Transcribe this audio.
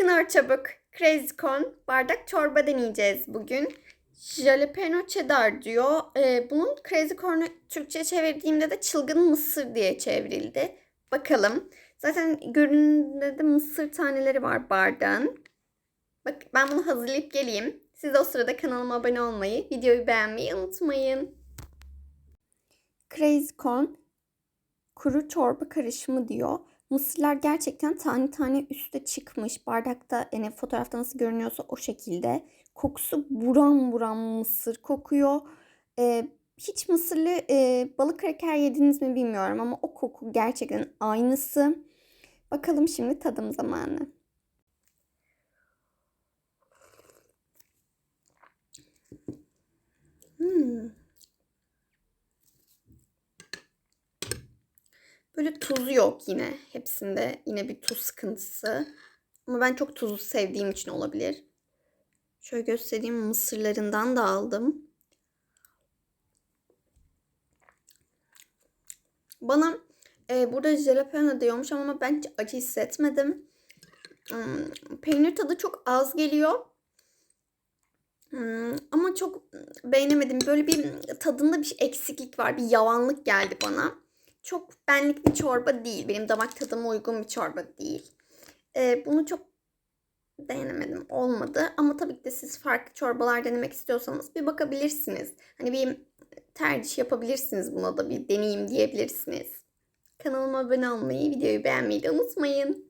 Çıkın çabuk. Crazy Corn bardak çorba deneyeceğiz bugün. Jalapeno cheddar diyor. Ee, bunun Crazy Corn'u Türkçe çevirdiğimde de çılgın mısır diye çevrildi. Bakalım. Zaten görünümde de mısır taneleri var bardağın. Bak ben bunu hazırlayıp geleyim. Siz o sırada kanalıma abone olmayı, videoyu beğenmeyi unutmayın. Crazy Corn kuru çorba karışımı diyor. Mısırlar gerçekten tane tane üste çıkmış. Bardakta yani fotoğrafta nasıl görünüyorsa o şekilde. Kokusu buram buram mısır kokuyor. Ee, hiç mısırlı e, balık kraker yediniz mi bilmiyorum ama o koku gerçekten aynısı. Bakalım şimdi tadım zamanı. Hmm. Böyle tuzu yok yine. Hepsinde yine bir tuz sıkıntısı. Ama ben çok tuzlu sevdiğim için olabilir. Şöyle göstereyim mısırlarından da aldım. Bana e, burada jalapeno diyormuş ama ben hiç acı hissetmedim. Hmm, peynir tadı çok az geliyor. Hmm, ama çok beğenemedim. Böyle bir tadında bir eksiklik var. Bir yavanlık geldi bana. Çok benlik bir çorba değil. Benim damak tadıma uygun bir çorba değil. Ee, bunu çok beğenemedim. Olmadı. Ama tabii ki de siz farklı çorbalar denemek istiyorsanız bir bakabilirsiniz. Hani bir tercih yapabilirsiniz buna da bir deneyim diyebilirsiniz. Kanalıma abone olmayı, videoyu beğenmeyi de unutmayın.